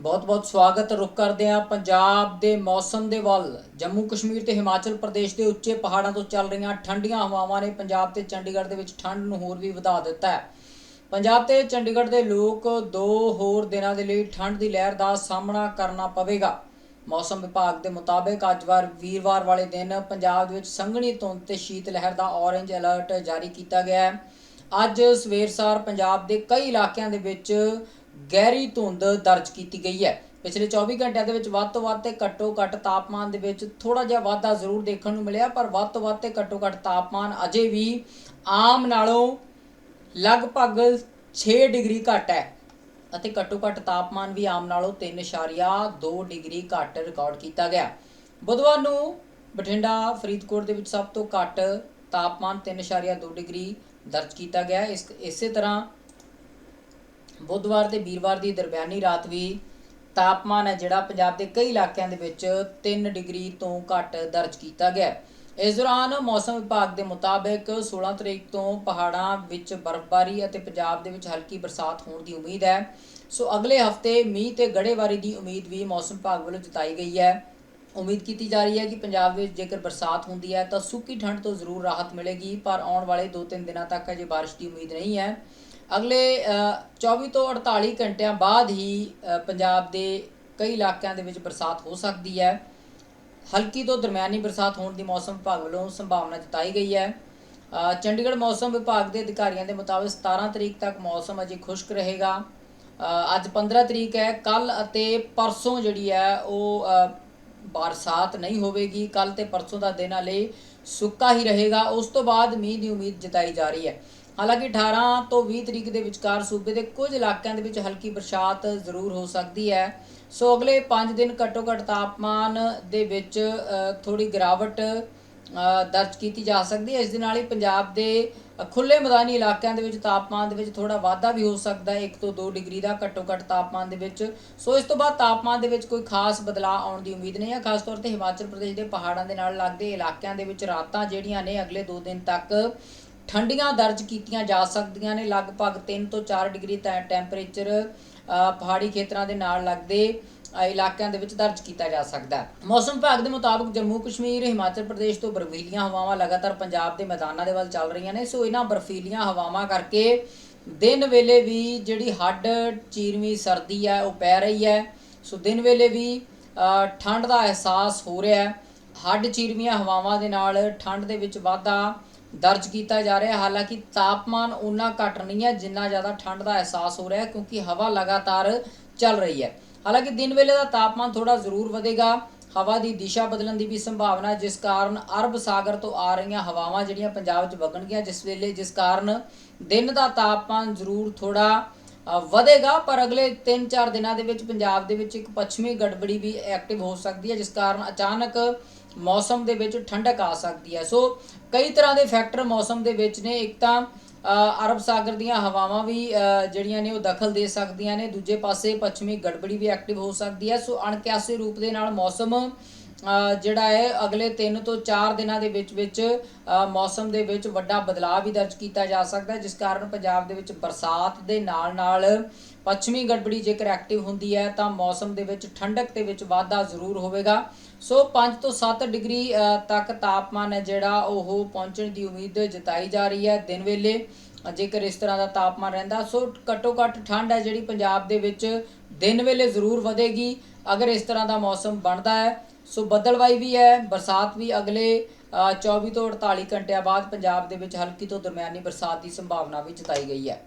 ਬਹੁਤ-ਬਹੁਤ ਸਵਾਗਤ, ਰੁਕ ਕਰਦੇ ਹਾਂ ਪੰਜਾਬ ਦੇ ਮੌਸਮ ਦੇ ਵੱਲ। ਜੰਮੂ ਕਸ਼ਮੀਰ ਤੇ ਹਿਮਾਚਲ ਪ੍ਰਦੇਸ਼ ਦੇ ਉੱਚੇ ਪਹਾੜਾਂ ਤੋਂ ਚੱਲ ਰਹੀਆਂ ਠੰਡੀਆਂ ਹਵਾਵਾਂ ਨੇ ਪੰਜਾਬ ਤੇ ਚੰਡੀਗੜ੍ਹ ਦੇ ਵਿੱਚ ਠੰਡ ਨੂੰ ਹੋਰ ਵੀ ਵਧਾ ਦਿੱਤਾ ਹੈ। ਪੰਜਾਬ ਤੇ ਚੰਡੀਗੜ੍ਹ ਦੇ ਲੋਕ ਦੋ ਹੋਰ ਦਿਨਾਂ ਦੇ ਲਈ ਠੰਡ ਦੀ ਲਹਿਰ ਦਾ ਸਾਹਮਣਾ ਕਰਨਾ ਪਵੇਗਾ। ਮੌਸਮ ਵਿਭਾਗ ਦੇ ਮੁਤਾਬਕ ਅੱਜ ਵਾਰ ਵੀਰਵਾਰ ਵਾਲੇ ਦਿਨ ਪੰਜਾਬ ਦੇ ਵਿੱਚ ਸੰਘਣੀ ਧੁੰਦ ਤੇ ਸ਼ੀਤ ਲਹਿਰ ਦਾ ਔਰੇਂਜ ਅਲਰਟ ਜਾਰੀ ਕੀਤਾ ਗਿਆ ਹੈ। ਅੱਜ ਸਵੇਰਸਾਰ ਪੰਜਾਬ ਦੇ ਕਈ ਇਲਾਕਿਆਂ ਦੇ ਵਿੱਚ ਗਹਿਰੀ ਧੁੰਦ ਦਰਜ ਕੀਤੀ ਗਈ ਹੈ। ਪਿਛਲੇ 24 ਘੰਟਿਆਂ ਦੇ ਵਿੱਚ ਵੱਧ ਤੋਂ ਵੱਧ ਤੇ ਘੱਟੋ ਘੱਟ ਤਾਪਮਾਨ ਦੇ ਵਿੱਚ ਥੋੜਾ ਜਿਹਾ ਵਾਧਾ ਜ਼ਰੂਰ ਦੇਖਣ ਨੂੰ ਮਿਲਿਆ, ਪਰ ਵੱਧ ਤੋਂ ਵੱਧ ਤੇ ਘੱਟੋ ਘੱਟ ਤਾਪਮਾਨ ਅਜੇ ਵੀ ਆਮ ਨਾਲੋਂ ਲਗਭਗ 6 ਡਿਗਰੀ ਘੱਟ ਹੈ ਅਤੇ ਘੱਟੋ ਘੱਟ ਤਾਪਮਾਨ ਵੀ ਆਮ ਨਾਲੋਂ 3.2 ਡਿਗਰੀ ਘੱਟ ਰਿਕਾਰਡ ਕੀਤਾ ਗਿਆ। ਬੁੱਧਵਾਰ ਨੂੰ ਬਠਿੰਡਾ, ਫਰੀਦਕੋਟ ਦੇ ਵਿੱਚ ਸਭ ਤੋਂ ਘੱਟ ਤਾਪਮਾਨ 3.2 ਡਿਗਰੀ ਦਰਜ ਕੀਤਾ ਗਿਆ। ਇਸ, ਇਸੇ ਤਰ੍ਹਾਂ ਬੁੱਧਵਾਰ ਤੇ ਵੀਰਵਾਰ ਦੀ ਦਰਮਿਆਨੀ ਰਾਤ ਵੀ ਤਾਪਮਾਨ ਹੈ ਜਿਹੜਾ ਪੰਜਾਬ ਦੇ ਕਈ ਇਲਾਕਿਆਂ ਦੇ ਵਿੱਚ 3 ਡਿਗਰੀ ਤੋਂ ਘੱਟ ਦਰਜ ਕੀਤਾ ਗਿਆ ਇਸ ਦੌਰਾਨ ਮੌਸਮ ਵਿਭਾਗ ਦੇ ਮੁਤਾਬਕ 16 ਤਰੀਕ ਤੋਂ ਪਹਾੜਾਂ ਵਿੱਚ ਬਰਫ਼ਬਾਰੀ ਅਤੇ ਪੰਜਾਬ ਦੇ ਵਿੱਚ ਹਲਕੀ ਬਰਸਾਤ ਹੋਣ ਦੀ ਉਮੀਦ ਹੈ। ਸੋ ਅਗਲੇ ਹਫ਼ਤੇ ਮੀਂਹ ਤੇ ਗੜੇਵਾਰੀ ਦੀ ਉਮੀਦ ਵੀ ਮੌਸਮ ਵਿਭਾਗ ਵੱਲੋਂ ਜਤਾਈ ਗਈ ਹੈ। ਉਮੀਦ ਕੀਤੀ ਜਾ ਰਹੀ ਹੈ ਕਿ ਪੰਜਾਬ ਵਿੱਚ ਜੇਕਰ ਬਰਸਾਤ ਹੁੰਦੀ ਹੈ ਤਾਂ ਸੁੱਕੀ ਠੰਡ ਤੋਂ ਜ਼ਰੂਰ ਰਾਹਤ ਮਿਲੇਗੀ, ਪਰ ਆਉਣ ਵਾਲੇ 2-3 ਦਿਨਾਂ ਤੱਕ ਅਜੇ ਬਾਰਿਸ਼ ਦੀ ਉਮੀਦ ਨਹੀਂ ਹੈ। ਅਗਲੇ ਅ, 24 ਤੋਂ 48 ਘੰਟਿਆਂ ਬਾਅਦ ਹੀ ਪੰਜਾਬ ਦੇ ਕਈ ਇਲਾਕਿਆਂ ਦੇ ਵਿੱਚ ਬਰਸਾਤ ਹੋ ਸਕਦੀ ਹੈ। ਹਲਕੀ ਤੋਂ ਦਰਮਿਆਨੀ ਬਰਸਾਤ ਹੋਣ ਦੀ ਮੌਸਮ ਵਿਭਾਗ ਵੱਲੋਂ ਸੰਭਾਵਨਾ ਜਤਾਈ ਗਈ ਹੈ। ਚੰਡੀਗੜ੍ਹ ਮੌਸਮ ਵਿਭਾਗ ਦੇ ਅਧਿਕਾਰੀਆਂ ਦੇ ਮੁਤਾਬਕ 17 ਤਰੀਕ ਤੱਕ ਮੌਸਮ ਅਜੇ ਖੁਸ਼ਕ ਰਹੇਗਾ। ਅੱਜ 15 ਤਰੀਕ ਹੈ ਕੱਲ ਅਤੇ ਪਰਸੋਂ ਜਿਹੜੀ ਹੈ ਉਹ ਬਰਸਾਤ ਨਹੀਂ ਹੋਵੇਗੀ। ਕੱਲ ਤੇ ਪਰਸੋਂ ਦਾ ਦਿਨ ਹਲੇ ਸੁੱਕਾ ਹੀ ਰਹੇਗਾ। ਉਸ ਤੋਂ ਬਾਅਦ ਮੀਂਹ ਦੀ ਉਮੀਦ ਜਤਾਈ ਜਾ ਰਹੀ ਹੈ। ਹਾਲਾਂਕਿ 18 ਤੋਂ 20 ਤਰੀਕ ਦੇ ਵਿਚਕਾਰ ਸੂਬੇ ਦੇ ਕੁਝ ਇਲਾਕਿਆਂ ਦੇ ਵਿੱਚ ਹਲਕੀ ਬਰਸਾਤ ਜ਼ਰੂਰ ਹੋ ਸਕਦੀ ਹੈ। ਸੋ ਅਗਲੇ 5 ਦਿਨ ਘੱਟੋ ਘੱਟ ਤਾਪਮਾਨ ਦੇ ਵਿੱਚ ਥੋੜੀ ਗਿਰਾਵਟ ਦਰਜ ਕੀਤੀ ਜਾ ਸਕਦੀ ਹੈ। ਇਸ ਦੇ ਨਾਲ ਹੀ ਪੰਜਾਬ ਦੇ ਖੁੱਲੇ ਮੈਦਾਨੀ ਇਲਾਕਿਆਂ ਦੇ ਵਿੱਚ ਤਾਪਮਾਨ ਦੇ ਵਿੱਚ ਥੋੜਾ ਵਾਧਾ ਵੀ ਹੋ ਸਕਦਾ ਹੈ। 1 ਤੋਂ 2 ਡਿਗਰੀ ਦਾ ਘੱਟੋ ਘੱਟ ਤਾਪਮਾਨ ਦੇ ਵਿੱਚ। ਸੋ ਇਸ ਤੋਂ ਬਾਅਦ ਤਾਪਮਾਨ ਦੇ ਵਿੱਚ ਕੋਈ ਖਾਸ ਬਦਲਾਅ ਆਉਣ ਦੀ ਉਮੀਦ ਨਹੀਂ ਹੈ। ਖਾਸ ਤੌਰ ਤੇ ਹਿਮਾਚਲ ਪ੍ਰਦੇਸ਼ ਦੇ ਪਹਾੜਾਂ ਦੇ ਨਾਲ ਲੱਗਦੇ ਇਲਾਕਿਆਂ ਦੇ ਵਿੱਚ ਰਾਤਾਂ ਜਿਹੜੀਆਂ ਨੇ ਅਗਲੇ 2 ਦਿਨ ਤੱਕ ਠੰਡੀਆਂ ਦਰਜ ਕੀਤੀਆਂ ਜਾ ਸਕਦੀਆਂ ਨੇ। ਲਗਭਗ 3 ਤੋਂ 4 ਡਿਗਰੀ ਟੈ- ਟੈਂਪਰੇਚਰ ਪਹਾੜੀ ਖੇਤਰਾਂ ਦੇ ਨਾਲ ਲੱਗਦੇ ਇਲਾਕਿਆਂ ਦੇ ਵਿੱਚ ਦਰਜ ਕੀਤਾ ਜਾ ਸਕਦਾ ਹੈ। ਮੌਸਮ ਵਿਭਾਗ ਦੇ ਮੁਤਾਬਕ ਜੰਮੂ ਕਸ਼ਮੀਰ, ਹਿਮਾਚਲ ਪ੍ਰਦੇਸ਼ ਤੋਂ ਬਰਫੀਲੀਆਂ ਹਵਾਵਾਂ ਲਗਾਤਾਰ ਪੰਜਾਬ ਦੇ ਮੈਦਾਨਾਂ ਦੇ ਵੱਲ ਚੱਲ ਰਹੀਆਂ ਨੇ। ਸੋ ਇਹਨਾਂ ਬਰਫੀਲੀਆਂ ਹਵਾਵਾਂ ਕਰਕੇ ਦਿਨ ਵੇਲੇ ਵੀ ਜਿਹੜੀ ਹੱਡ ਚੀਰਵੀਂ ਸਰਦੀ ਹੈ, ਉਹ ਪੈ ਰਹੀ ਹੈ। ਸੋ ਦਿਨ ਵੇਲੇ ਵੀ ਠੰਡ ਦਾ ਅਹਿਸਾਸ ਹੋ ਰਿਹਾ ਹੈ। ਹੱਡ ਚੀਰਵੀਆਂ ਹਵਾਵਾਂ ਦੇ ਨਾਲ ਠੰਡ ਦੇ ਵਿੱਚ ਵਾਧਾ ਦਰਜ ਕੀਤਾ ਜਾ ਰਿਹਾ ਹਾਲਾਂਕਿ ਤਾਪਮਾਨ ਉਨਾ ਘਟ ਨਹੀਂ ਹੈ, ਜਿੰਨਾ ਜ਼ਿਆਦਾ ਠੰਡ ਦਾ ਅਹਿਸਾਸ ਹੋ ਰਿਹਾ ਕਿਉਂਕਿ ਹਵਾ ਲਗਾਤਾਰ ਚੱਲ ਰਹੀ ਹੈ। ਹਾਲਾਂਕਿ ਦਿਨ ਵੇਲੇ ਦਾ ਤਾਪਮਾਨ ਥੋੜਾ ਜ਼ਰੂਰ ਵਧੇਗਾ। ਹਵਾ ਦੀ ਦਿਸ਼ਾ ਬਦਲਣ ਦੀ ਵੀ ਸੰਭਾਵਨਾ ਹੈ, ਜਿਸ ਕਾਰਨ ਅਰਬ ਸਾਗਰ ਤੋਂ ਆ ਰਹੀਆਂ ਹਵਾਵਾਂ ਜਿਹੜੀਆਂ ਪੰਜਾਬ 'ਚ ਵਗਣਗੀਆਂ, ਜਿਸ ਵੇਲੇ ਜਿਸ ਕਾਰਨ ਦਿਨ ਦਾ ਤਾਪਮਾਨ ਜ਼ਰੂਰ ਥੋੜਾ ਵਧੇਗਾ। ਪਰ ਅਗਲੇ 3-4 ਦਿਨਾਂ ਦੇ ਵਿੱਚ ਪੰਜਾਬ ਦੇ ਵਿੱਚ ਇੱਕ ਪੱਛਮੀ ਗੜਬੜੀ ਵੀ ਐਕਟਿਵ ਹੋ ਸਕਦੀ ਹੈ, ਜਿਸ ਕਾਰਨ ਅਚਾਨਕ ਮੌਸਮ ਦੇ ਵਿੱਚ ਠੰਡਕ ਆ ਸਕਦੀ ਹੈ। ਸੋ ਕਈ ਤਰ੍ਹਾਂ ਦੇ ਫੈਕਟਰ ਮੌਸਮ ਦੇ ਵਿੱਚ ਨੇ। ਇੱਕ ਤਾਂ ਅ, ਅਰਬ ਸਾਗਰ ਦੀਆਂ ਹਵਾਵਾਂ ਵੀ ਅ, ਜਿਹੜੀਆਂ ਨੇ ਉਹ ਦਖਲ ਦੇ ਸਕਦੀਆਂ ਨੇ। ਦੂਜੇ ਪਾਸੇ ਪੱਛਮੀ ਗੜਬੜੀ ਵੀ ਐਕਟਿਵ ਹੋ ਸਕਦੀ ਹੈ। ਸੋ ਅਣਕਿਆਸੇ ਰੂਪ ਦੇ ਨਾਲ ਮੌਸਮ ਜਿਹੜਾ ਹੈ, ਅਗਲੇ 3 ਤੋਂ 4 ਦਿਨਾਂ ਦੇ ਵਿੱਚ ਵਿੱਚ ਮੌਸਮ ਦੇ ਵਿੱਚ ਵੱਡਾ ਬਦਲਾਅ ਵੀ ਦਰਜ ਕੀਤਾ ਜਾ ਸਕਦਾ ਹੈ, ਜਿਸ ਕਾਰਨ ਪੰਜਾਬ ਦੇ ਵਿੱਚ ਬਰਸਾਤ ਦੇ ਨਾਲ ਨਾਲ ਪੱਛਮੀ ਗੜਬੜੀ ਜੇਕਰ ਐਕਟਿਵ ਹੁੰਦੀ ਹੈ, ਤਾਂ ਮੌਸਮ ਦੇ ਵਿੱਚ ਠੰਡਕ ਦੇ ਵਿੱਚ ਵਾਧਾ ਜ਼ਰੂਰ ਹੋਵੇਗਾ। ਸੋ 5 ਤੋਂ 7 ਡਿਗਰੀ ਤੱਕ ਤਾਪਮਾਨ ਹੈ ਜਿਹੜਾ, ਉਹ ਪਹੁੰਚਣ ਦੀ ਉਮੀਦ ਜਤਾਈ ਜਾ ਰਹੀ ਹੈ ਦਿਨ ਵੇਲੇ। ਜੇਕਰ ਇਸ ਤਰ੍ਹਾਂ ਦਾ ਤਾਪਮਾਨ ਰਹਿੰਦਾ, ਸੋ ਘੱਟੋ ਘੱਟ ਠੰਡ ਹੈ ਜਿਹੜੀ ਪੰਜਾਬ ਦੇ ਵਿੱਚ ਦਿਨ ਵੇਲੇ ਜ਼ਰੂਰ ਵਧੇਗੀ। ਅਗਰ ਇਸ ਤਰ੍ਹਾਂ ਦਾ ਮੌਸਮ ਬਣਦਾ ਹੈ ਸੋ ਬੱਦਲਵਾਈ ਵੀ ਹੈ ਬਰਸਾਤ ਵੀ ਅਗਲੇ ਅ, 24 ਤੋਂ 48 ਘੰਟਿਆਂ ਬਾਅਦ ਪੰਜਾਬ ਦੇ ਵਿੱਚ ਹਲਕੀ ਤੋਂ ਦਰਮਿਆਨੀ ਬਰਸਾਤ ਦੀ ਸੰਭਾਵਨਾ ਵੀ ਜਤਾਈ ਗਈ ਹੈ।